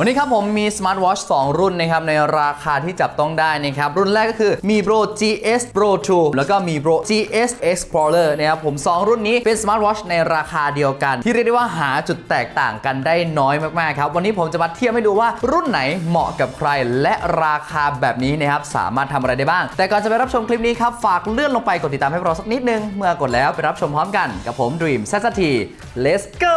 วันนี้ครับผมมี Smart Watch 2รุ่นนะครับในราคาที่จับต้องได้นะครับรุ่นแรกก็คือ Mi Bro GS Pro 2 แล้วก็ Mi Bro GS Explorer นะครับผม 2 รุ่นนี้เป็น Smart Watch ในราคาเดียวกัน ที่เรียกได้ว่าหาจุดแตกต่างกันได้น้อยมากๆครับวันนี้ผมจะมาเทียบให้ดูว่ารุ่นไหนเหมาะกับใคร และราคาแบบนี้นะครับสามารถทำอะไรได้บ้าง แต่ก่อนจะไปรับชมคลิปนี้ครับฝากเลื่อนลงไปกดติดตามให้เราสักนิดนึง เมื่อกดแล้วไปรับชมพร้อมกันกับผม Dream s a t t Let's go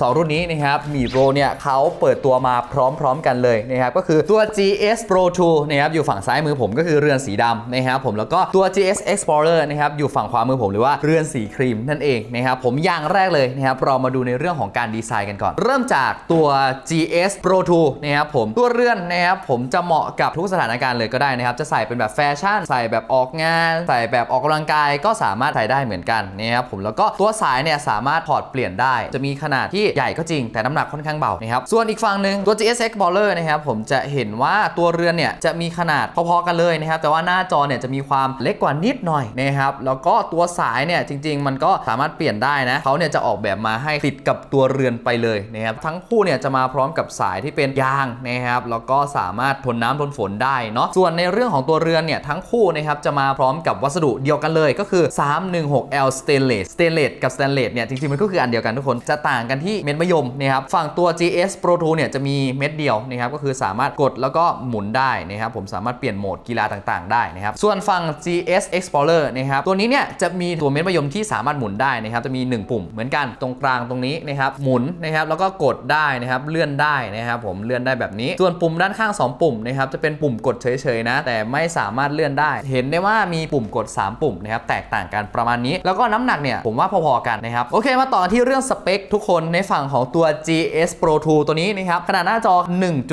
สองรุ่นนี้นะครับมีโ Pro เนี่ยเขาเปิดตัวมาพร้อมๆกันเลยนะครับก็คือตัว GS Pro 2นะครับอยู่ฝั่งซ้ายมือผมก็คือเรือนสีดำนะครับผมแล้วก็ตัว GS Explorer นะครับอยู่ฝั่งขวามือผมหรือว่าเรือนสีครีมนั่นเองนะครับผมอย่างแรกเลยนะครับเรามาดูในเรื่องของการดีไซน์กันก่อน เริ่มจากตัว GS Pro 2นะครับผมตัวเรือนนะครับผมจะเหมาะกับทุกสถานการณ์เลยก็ได้นะครับจะใส่เป็นแบบแฟชั่น ใส่แบบออกงาน ใส่แบบออกกำลังกายก็สามารถใส่ได้เหมือนกันนะครับผมแล้วก็ตัวสายเนี่ยสามารถถอดเปลี่ยนได้ จะมีขนาดที่ใหญ่ก็จริงแต่น้ำหนักค่อนข้างเบานะครับส่วนอีกฝั่งหนึ่งตัว GSX Baller นะครับผมจะเห็นว่าตัวเรือนเนี่ยจะมีขนาดพอๆกันเลยนะครับแต่ว่าหน้าจอเนี่ยจะมีความเล็กกว่านิดหน่อยนะครับแล้วก็ตัวสายเนี่ยจริง ๆ มันก็สามารถเปลี่ยนได้นะเขาเนี่ยจะออกแบบมาให้ติดกับตัวเรือนไปเลยนะครับทั้งคู่เนี่ยจะมาพร้อมกับสายที่เป็นยางนะครับแล้วก็สามารถทนน้ำทนฝนได้เนาะส่วนในเรื่องของตัวเรือนเนี่ยทั้งคู่นะครับจะมาพร้อมกับวัสดุเดียวกันเลยก็คือ 316L Stainless Stainless กับ Stainless เนี่ยจริงๆมันก็คืออันเดียวกันทุกคนจะต่างกันที่เม็ดมะยมนะครับฝั่งตัว GS Pro 2เนี่ยจะมีเม็ดเดียวนะครับก็คือสามารถกดแล้วก็หมุนได้นะครับผมสามารถเปลี่ยนโหมดกีฬาต่างๆ ได้นะครับส่วนฝั่ง GS Explorer นะครับตัวนี้เนี่ยจะมีตัวเม็ดมะยมที่สามารถหมุนได้นะครับจะมี 1 ปุ่มเหมือนกันตรงกลางตรงนี้นะครับหมุนนะครับแล้วก็กดได้นะครับเลื่อนได้นะครับผมเลื่อนได้แบบนี้ ส่วนปุ่มด้านข้าง 2 ปุ่มนะครับจะเป็นปุ่มกดเฉยๆนะแต่ไม่สามารถเลื่อนได้ เห็นได้ว่ามีปุ่มกด 3 ปุ่มนะครับแตกต่างกันประมาณนี้ แล้วก็น้ำหนักเนี่ยผมว่าพอๆกันนะครับโอเคมาต่อที่เรื่องสเปคทุกคนในฝั่งของตัว GS Pro 2 ตัวนี้นะครับ ขนาดหน้าจอ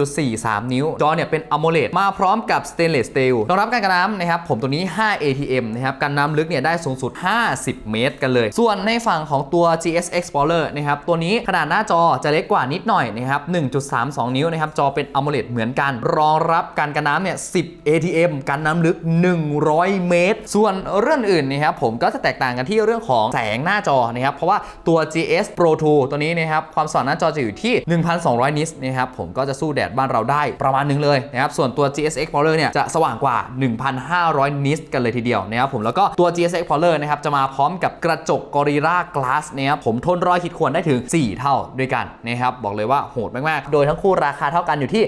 1.43 นิ้ว จอเนี่ยเป็น AMOLED มาพร้อมกับ Stainless Steel รองรับการกันน้ำนะครับ ผมตัวนี้ 5 ATM นะครับกันน้ำลึกเนี่ยได้สูงสุด 50 เมตรกันเลย ส่วนในฝั่งของตัว GS Explorer นะครับ ตัวนี้ขนาดหน้าจอจะเล็กกว่านิดหน่อยนะครับ 1.32 นิ้วนะครับ จอเป็น AMOLED เหมือนกัน รองรับการกันน้ำเนี่ย 10 ATM กันน้ำลึก 100 เมตร ส่วนเรื่องอื่นนะครับผมก็จะแตกต่างกันที่เรื่องของแสงหน้าจอนะครับเพราะว่าตัว GS Pro 2 ตัวนี้นะครับความสว่างหน้าจอจะอยู่ที่ 1,200 นิตนะครับผมก็จะสู้แดดบ้านเราได้ประมาณนึงเลยนะครับส่วนตัว GS Explorer เนี่ยจะสว่างกว่า 1,500 นิตกันเลยทีเดียวนะครับผมแล้วก็ตัว GS Explorer นะครับจะมาพร้อมกับกระจก Gorilla Glass นะครับผมทนรอยขีดข่วนได้ถึง 4 เท่าด้วยกันนะครับบอกเลยว่าโหดมาก ๆ โดยทั้งคู่ราคาเท่ากันอยู่ที่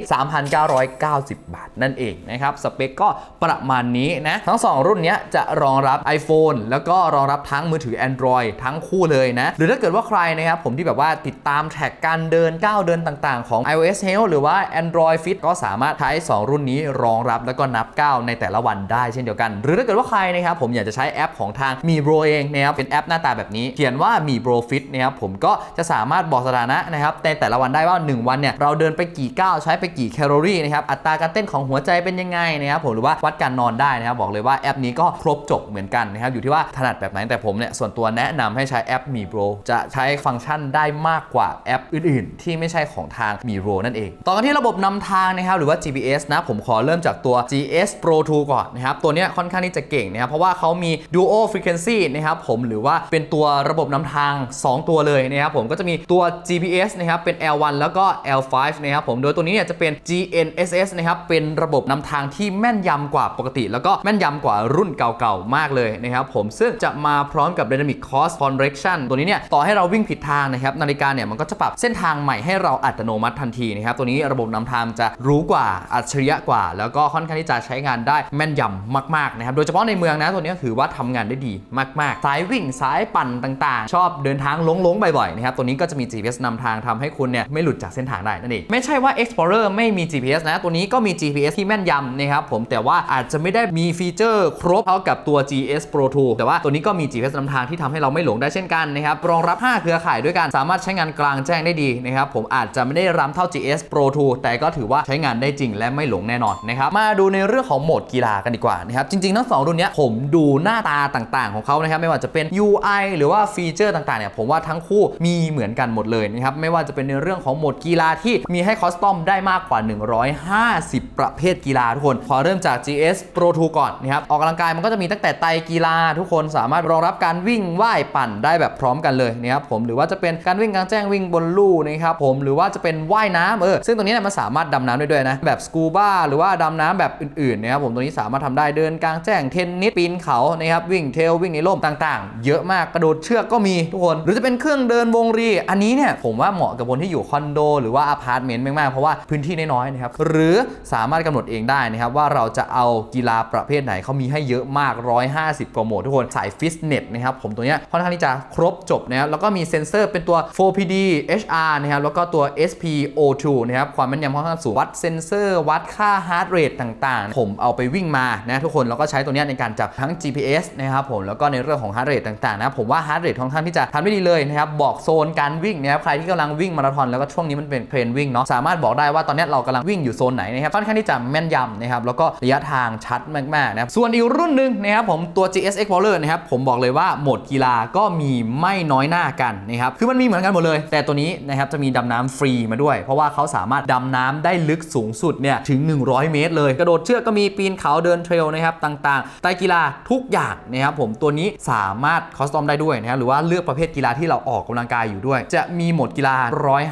3,990 บาทนั่นเองนะครับสเปคก็ประมาณนี้นะทั้ง 2 รุ่นนี้จะรองรับ iPhone แล้วก็รองรับทั้งมือถือ Android ทั้งคู่เลยนะหรือถ้าเกิดว่าใครนะครับผมที่แบบว่าติดตามแท็กการเดินก้าวเดินต่างๆ ของ iOS Health หรือว่า Android Fit ก็สามารถใช้ 2 รุ่นนี้รองรับแล้วก็นับก้าวในแต่ละวันได้เช่นเดียวกัน หรือถ้าเกิดว่าใครนะครับผมอยากจะใช้แอปของทางมี Bro เองนะครับเป็นแอปหน้าตาแบบนี้ เขียนว่ามี Bro Fit นะครับผมก็จะสามารถบอกสถานะนะครับในแต่ละวันได้ว่า 1 วันเนี่ยเราเดินไปกี่ก้าวใช้ไปกี่แคลอรี่นะครับอัตราการเต้นของหัวใจเป็นยังไงนะครับผมหรือว่าวัดการนอนได้นะครับบอกเลยว่าแอปนี้ก็ครบจบเหมือนกันนะครับอยู่ที่ว่าถนัดแบบไหนแต่ผมเนี่ยส่วนตัวแนะนำให้ใช้แอปมี Bro จะใช้ฟังก์ชันได้มากากกว่าแอปอื่น ๆ ที่ไม่ใช่ของทางมี Bro นั่นเอง ต่อกันที่ระบบนำทางนะครับหรือว่า GPS นะผมขอเริ่มจากตัว GS Pro 2 ก่อนนะครับตัวนี้ค่อนข้างที่จะเก่งนะครับเพราะว่าเขามี Duo Frequency นะครับผมหรือว่าเป็นตัวระบบนำทาง 2 ตัวเลยนะครับผมก็จะมีตัว GPS นะครับเป็น L1 แล้วก็ L5 นะครับผมโดยตัวนี้เนี่ยจะเป็น GNSS นะครับเป็นระบบนำทางที่แม่นยำกว่าปกติ แล้วก็แม่นยำกว่ารุ่นเก่าๆมากเลยนะครับผมซึ่งจะมาพร้อมกับ Dynamic Course Correction ตัวนี้เนี่ยต่อให้เราวิ่งผิดทางนะครับนาฬิกาเนี่ยมันก็จะปรับเส้นทางใหม่ให้เราอัตโนมัติทันทีนะครับตัวนี้ระบบนำทางจะรู้กว่าอัจฉริยะกว่า แล้วก็ค่อนข้างที่จะใช้งานได้แม่นยำมากๆนะครับโดยเฉพาะในเมืองนะตัวนี้ถือว่าทำงานได้ดีมากๆ สายวิ่งสายปั่นต่างๆ ชอบเดินทางลงๆบ่อยๆนะครับตัวนี้ก็จะมี GPS นำทางทำให้คุณเนี่ยไม่หลุดจากเส้นทางได้นั่นเองไม่ใช่ว่า Explorer ไม่มี GPS นะตัวนี้ก็มี GPS ที่แม่นยำนะครับผมแต่ว่าอาจจะไม่ได้มีฟีเจอร์ครบเท่ากับตัว GS Pro 2แต่ว่าตัวนี้ก็มี GPS นำทางที่ทำให้เราไม่หลงได้เช่นกันนะครับรองรับ 5 เครือข่ายด้วยกันสามารถใช้งานกลางแจ้งได้ดีนะครับผมอาจจะไม่ได้รำเท่า GS Pro 2 แต่ก็ถือว่าใช้งานได้จริงและไม่หลงแน่นอนนะครับมาดูในเรื่องของโหมดกีฬากันดีกว่านะครับจริงๆทั้งสองรุ่นนี้ผมดูหน้าตาต่างๆ ของเขานะครับไม่ว่าจะเป็น UI หรือว่าฟีเจอร์ต่างๆเนี่ยผมว่าทั้งคู่มีเหมือนกันหมดเลยนะครับไม่ว่าจะเป็นในเรื่องของโหมดกีฬาที่มีให้คอสตอมได้มากกว่า 150 ประเภทกีฬาทุกคน ขอเริ่มจาก GS Pro 2 ก่อนนะครับออกกำลังกายมันก็จะมีตั้งแต่ไตกีฬาทุกคนสามารถรองรับการวิ่งว่ายปั่นได้แบบพร้อมกันเลยนะครับผมหรือว่าจะเป็นการวิ่งกลางแจ้งวิ่งบนลู่นะครับผมหรือว่าจะเป็นว่ายน้ำเออซึ่งตรงนี้เนี่ยมันสามารถดำน้ำได้ด้วยนะแบบสกูบ้าหรือว่าดำน้ำแบบอื่นๆนะครับผมตัวนี้สามารถทำได้เดินกลางแจ้งเทนนิสปีนเขานะครับวิ่งเทลวิ่งในร่มต่างๆ เยอะมากกระโดดเชือกก็มีทุกคน หรือจะเป็นเครื่องเดินวงรี อันนี้เนี่ยผมว่าเหมาะกับคนที่อยู่คอนโด หรือว่าอพาร์ตเมนต์มากๆเพราะว่าพื้นที่น้อยๆนะครับหรือสามารถกำหนดเองได้นะครับว่าเราจะเอากีฬาประเภทไหนเขามีให้เยอะมาก 150 กว่าโหมดทุกคนสายฟิตเนสนะครับผมตัวเนี้ยค่อนข้างที่จะครบจบนะครับแล้วก็มีเซ็นเซอร์เป็นตัว 4PD HR นะครับแล้วก็ตัว SPO2 นะครับความแม่นยำค่อนข้างสูงวัดเซนเซอร์วัดค่าฮาร์ดเรทต่างๆ ผมเอาไปวิ่งมานะทุกคนแล้วก็ใช้ตัวนี้ในการจับทั้ง GPS นะครับผมแล้วก็ในเรื่องของฮาร์ดเรทต่างๆนะผมว่าฮาร์ดเรทค่อนข้างที่จะทำได้ดีเลยนะครับบอกโซนการวิ่งนะครับใครที่กำลังวิ่งมาราธอนแล้วก็ช่วงนี้มันเป็นเทรนวิ่งเนาะสามารถบอกได้ว่าตอนนี้เรากำลังวิ่งอยู่โซนไหนนะครับค่อนข้างที่จะแม่นยำนะครับแล้วก็ระยะทางชัดมากๆนะครับส่วนอีกรุ่นหนึ่งนะครับผมตัว GS Explorer นะครับผมบอกเลยว่าโหมดกีฬาก็มีไม่น้อยหน้ากันนะครับคือมันมีเหมือนกันหมดเลย แต่ตัวนี้นะครับจะมีดำน้ำฟรีมาด้วย เพราะว่าเขาสามารถดำน้ำได้ลึกสูงสุดเนี่ยถึง 100 เมตร เลย กระโดดเชือกก็มีปีนเขาเดินเทรลนะครับต่างๆไตกีฬาทุกอย่างนะครับผมตัวนี้สามารถคอสตอมได้ด้วยนะครับหรือว่าเลือกประเภทกีฬาที่เราออกกำลังกายอยู่ด้วย จะมีโหมดกีฬา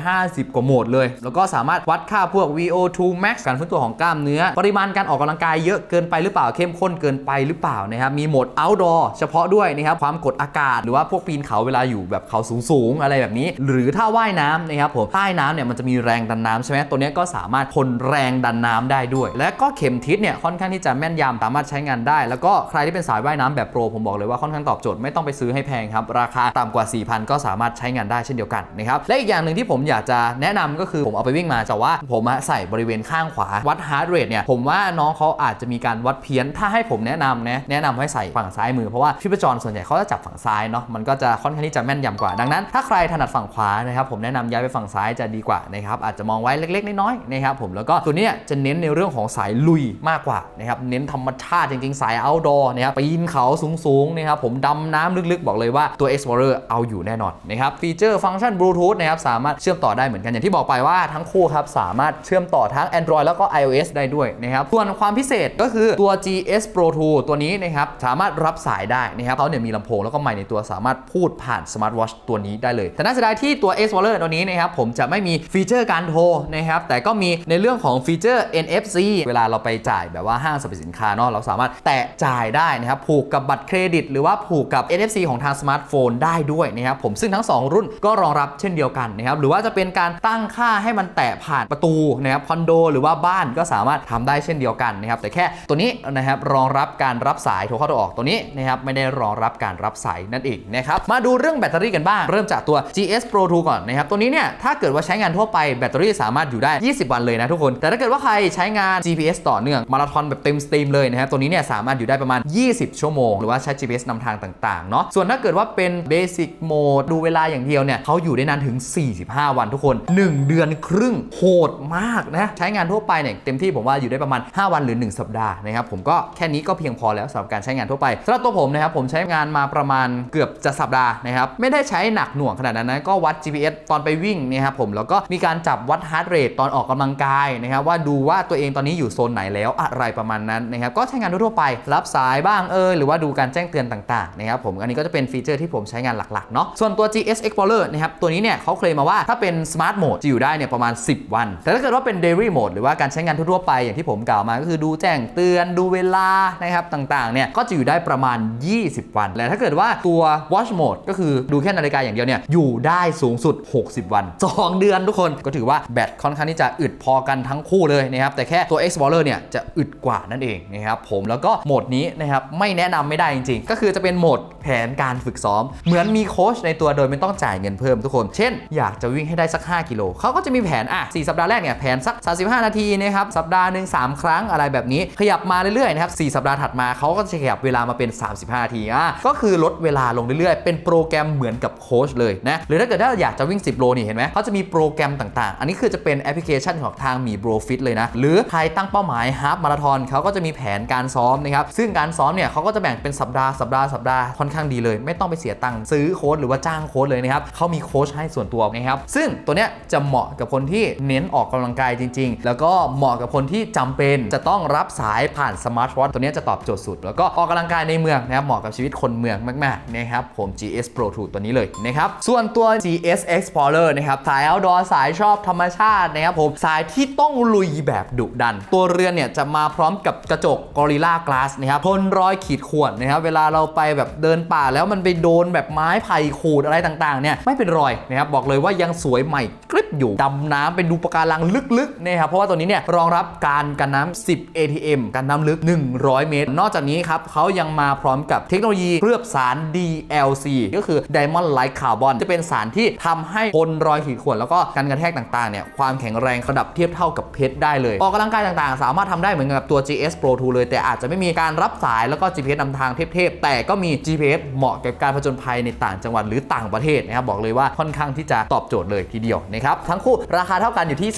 150 กว่าโหมดเลย แล้วก็สามารถวัดค่าพวก VO2 max การฟื้นตัวของกล้ามเนื้อ ปริมาณการออกกำลังกายเยอะเกินไปหรือเปล่าเข้มข้นเกินไปหรือเปล่านะครับมีโหมด outdoor เฉพาะด้วยนะครับความกดอากาศ หรือว่าพวกปีนเขาเวลาอยู่แบบเขาสูงๆอะไรแบบนี้หรือถ้าว่ายน้ำนะครับผมใต้น้ำเนี่ยมันจะมีแรงดันน้ำใช่ไหมตัวนี้ก็สามารถทนแรงดันน้ำได้ด้วย และก็เข็มทิศเนี่ยค่อนข้างที่จะแม่นยำสามารถใช้งานได้ แล้วก็ใครที่เป็นสายว่ายน้ำแบบโปรผมบอกเลยว่าค่อนข้างตอบโจทย์ไม่ต้องไปซื้อให้แพงครับ ราคาต่ำกว่า 4,000 ก็สามารถใช้งานได้เช่นเดียวกันนะครับและอีกอย่างหนึ่งที่ผมอยากจะแนะนำก็คือผมเอาไปวิ่งมาแต่ว่าผมใส่บริเวณข้างขวาวัดฮาร์ดเรทเนี่ยผมว่าน้องเขาอาจจะมีการวัดเพี้ยน ถ้าให้ผมแนะนำนะแนะนำให้ใส่ฝั่งซ้ายมือเพราะว่าชีพจรส่วนใหญ่เขาจะจับฝั่งซ้ายเนาะมันก็จะค่อนข้างที่จะแม่นยำกว่าดังนั้น ถ้าใครถนัดฝั่งขวานะครับผมแนะนำย้ายไปฝั่งซ้ายจะดีกว่านะครับอาจจะมองไว้เล็ก ๆ น้อยๆนะครับผมแล้วก็ตัวนี้จะเน้นในเรื่องของสายลุยมากกว่านะครับเน้นธรรมชาติจริงๆ สาย outdoor นะครับปีนเขาสูงๆนะครับผมดำน้ำลึกๆ บอกเลยว่าตัว Explorer เอาอยู่แน่นอนนะครับฟีเจอร์ฟังก์ชันบลูทูธนะครับสามารถเชื่อมต่อได้เหมือนกันอย่างที่บอกไปว่าทั้งคู่ครับสามารถเชื่อมต่อทั้ง Android แล้วก็ iOS ได้ด้วยนะครับส่วนความพิเศษก็คือตัว GS Pro 2 ตัวนี้นะครับสามารถรับสายได้นะครับเขาเนี่ยมีลำโพงแล้วก็ไมค์ในตัวสามารถพูดผ่านสมาร์ทวอชตัวนี้ได้เลยแต่น่าเสียดายที่ตัว Explorer ตัวนี้นะครับผมจะไม่มีฟีเจอร์การโทรนะครับแต่ก็มีในเรื่องของฟีเจอร์ NFC เวลาเราไปจ่ายแบบว่าห้างสรรพสินค้าเนาะเราสามารถแตะจ่ายได้นะครับผูกกับบัตรเครดิต หรือว่าผูกกับ NFC ของทางสมาร์ทโฟนได้ด้วยนะครับผมซึ่งทั้ง 2 รุ่นก็รองรับเช่นเดียวกันนะครับหรือว่าจะเป็นการตั้งค่าให้มันแตะผ่านประตูนะครับคอนโดหรือว่าบ้านก็สามารถทำได้เช่นเดียวกันนะครับแต่แค่ตัวนี้นะครับรองรับการรับสายโทรเข้าโทรออกตัวนี้นะครับไม่ได้รองรับการรับสายนั่นเองนะครับมาดูเรื่องแบตเตอรี่กันบ้าง เริ่มจากตัว GS Pro 2 ก่อนนะครับ ตัวนี้เนี่ย ถ้าเกิดว่าใช้งานทั่วไปแบตเตอรี่สามารถอยู่ได้ 20 วันเลยนะทุกคน แต่ถ้าเกิดว่าใครใช้งาน GPS ต่อเนื่องมาราธอนแบบเต็มสตรีมเลยนะครับ ตัวนี้เนี่ยสามารถอยู่ได้ประมาณ 20 ชั่วโมง หรือว่าใช้ GPS นำทางต่างๆ เนาะ ส่วนถ้าเกิดว่าเป็น Basic Mode ดูเวลาอย่างเดียวเนี่ยเขาอยู่ได้นานถึง 45 วันทุกคน 1 เดือนครึ่งโหดมากนะ ใช้งานทั่วไปเนี่ยเต็มที่ผมว่าอยู่ได้ประมาณ 5 วันหรือ 1 สัปดาห์นะครับ ผมก็แค่นี้ก็เพียงพอแล้วสำหรับการใช้งานทั่วไปสำหรับตัวผมนะครับผมใช้งานมาประมาณเกือบจะสัปดาห์นะครับไม่ได้ใช้หนักหน่วงขนาดนั้นนะก็วัด GPS ตอนไปวิ่งนะครับผมแล้วก็มีการจับวัดฮาร์ดเรทตอนออกกำลังกายนะครับว่าดูว่าตัวเองตอนนี้อยู่โซนไหนแล้วอะไรประมาณนั้นนะครับก็ใช้งานทั่วไป รับสายบ้างเออหรือว่าดูการแจ้งเตือนต่างๆนะครับผมอันนี้ก็จะเป็นฟีเจอร์ที่ผมใช้งานหลักๆเนาะส่วนตัว GS Explorer นะครับตัวนี้เนี่ยเขาเคลมมาว่าถ้าเป็น Smart Mode จะอยู่ได้เนี่ยประมาณ 10 วัน แต่ถ้าเกิดว่าเป็น Daily Mode หรือว่าการใช้งานทั่วไปอย่างที่ผมกล่าวมาก็คือดูแจ้งเตือนดูเวลานะครับต่างๆเนี่ยก็จะอยู่ได้ประมาณ 20 วัน และถ้าเกิดว่าตัว Watch Mode ก็คือดูแค่นาฬิกาอย่างเดียวเนี่ยอยู่ได้ได้สูงสุด 60 วัน 2 เดือนทุกคนก็ถือว่าแบตค่อนข้างที่จะอึดพอกันทั้งคู่เลยนะครับ แต่แค่ตัว Explorer เนี่ยจะอึดกว่านั่นเองนะครับผมแล้วก็โหมดนี้นะครับไม่แนะนำไม่ได้จริง ๆ ก็คือจะเป็นโหมดแผนการฝึกซ้อม เหมือนมีโค้ชในตัวโดยไม่ต้องจ่ายเงินเพิ่มทุกคน เช่น อยากจะวิ่งให้ได้สัก 5 กิโลเขาก็จะมีแผนอะ4สัปดาห์แรกเนี่ยแผนสัก 35 นาทีนะครับสัปดาห์หนึ่ง3ครั้งอะไรแบบนี้ ขยับมาเรื่อยๆนะครับ4สัปดาห์ถัดมาเขาก็จะขยับเวลามาเป็น 35นาทีอะก็คือลดเวลาลงเรื่อยๆ เป็นโปรแกรมเหมือนกับโค้ชเลยนะหรือถ้าเกิดถ้าอยากจะวิ่ง 10 โลนี่เห็นไหมเขาจะมีโปรแกรมต่างๆ อันนี้คือจะเป็นแอปพลิเคชันของทางมีโบรฟิตเลยนะ หรือใครตั้งเป้าหมายฮาฟมาราธอนเขาก็จะมีแผนการซ้อมนะครับ ซึ่งการซ้อมเนี่ยเขาก็จะแบ่งเป็นสัปดาห์สัปดาห์สัปดาห์ค่อนข้างดีเลย ไม่ต้องไปเสียตังค์ซื้อโค้ชหรือว่าจ้างโค้ชเลยนะครับเขามีโค้ชให้ส่วนตัวนะครับซึ่งตัวเนี้ยจะเหมาะกับคนที่เน้นออกกำลังกายจริง ๆ แล้วก็เหมาะกับคนที่จำเป็นจะต้องรับสายผ่านสมาร์ทวอทตัวเนี้ยจะตอบโจทย์สุด แล้วก็ออกกำลังกายในเมืองนะครับเหมาะกับชีวิตคนเมืองมากๆนะครับผม GS Pro 2ตัวนี้เลยนะครับส่วนตัว GS Explorer นะครับสาย outdoor สายชอบธรรมชาตินะครับผมสายที่ต้องลุยแบบดุดัน ตัวเรือนเนี่ยจะมาพร้อมกับกระจก Gorilla Glass นะครับทนรอยขีดข่วนนะครับเวลาเราไปแบบเดินป่าแล้วมันไปโดนแบบไม้ไผ่ขูดอะไรต่างๆเนี่ยไม่เป็นรอยนะครับบอกเลยว่ายังสวยใหม่กริบอยู่ดำน้ำไปดูปะการังลึกๆนะครับเพราะว่าตัวนี้เนี่ยรองรับการกันน้ำ10 ATM กันน้ำลึก 100 เมตร นอกจากนี้ครับเขายังมาพร้อมกับเทคโนโลยีเคลือบสาร DLC ก็คือ Diamond Light Carbon จะเป็นสารที่ทำให้ทนรอยขีดข่วนแล้วก็การกระแทกต่างๆเนี่ยความแข็งแรงระดับเทียบเท่ากับเพชรได้เลย ออกกำลังกายต่างๆ สามารถทำได้เหมือนกับตัว GS Pro 2 เลย แต่อาจจะไม่มีการรับสายแล้วก็ GPS นำทางเทพๆแต่ก็มี GPS เหมาะกับการผจญภัยในต่างจังหวัดหรือต่างประเทศนะครับบอกเลยว่าค่อนข้างที่จะตอบโจทย์เลยทีเดียวนะครับทั้งคู่ราคาเท่ากันอยู่ที่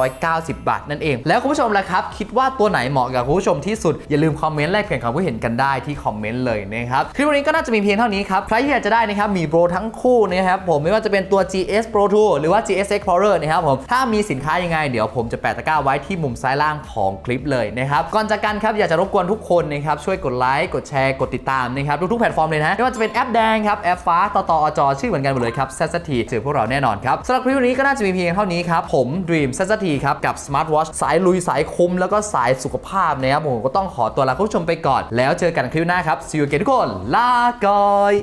3,990 บาทนั่นเอง แล้วคุณผู้ชมล่ะครับ คิดว่าตัวไหนเหมาะกับคุณผู้ชมที่สุด อย่าลืมคอมเมนต์แลกเปลี่ยนความคิดเห็นกันได้ที่คอมเมนต์เลยนะครับคลิปวันนี้ก็น่าจะมีเพียงเท่านี้ครับใครที่อยากจะได้นะครับมีโปรทั้งคู่นะครับผมไม่ว่าจะเป็นตัว GS Pro 2 หรือว่า GS Explorer นะครับผมถ้ามีสินค้ายังไง เดี๋ยวผมจะแปะตะกร้าไว้ที่มุมซ้ายล่างของคลิปเลยนะครับก่อนจากกันครับอยากจะรบกวนทุกคนนะครับช่วยกดไลค์กดแชร์กดติดตามนะครับทุกๆแพลตฟอร์มเลยนะไม่ว่าจะเป็นแอปแดงครับแอปฟ้าต่อต่ออจอชื่อเหมือนกันหมดเลยครับ s ซ t เจอพวกเราแน่นอนครับสำหรับคลิปวันนี้ก็น่าจะมีเพียงเท่านี้ครับผม Dream s ซ t ครับกับ Smart Watch สายลุยสายคุ้มแล้วก็สายสุขภาพนะครับผมก็ต้องขอตัวลาคุณผู้ชมไปก่อน แล้วเจอกันคลิปหน้าครับ see you again ทุกคนลาก่อย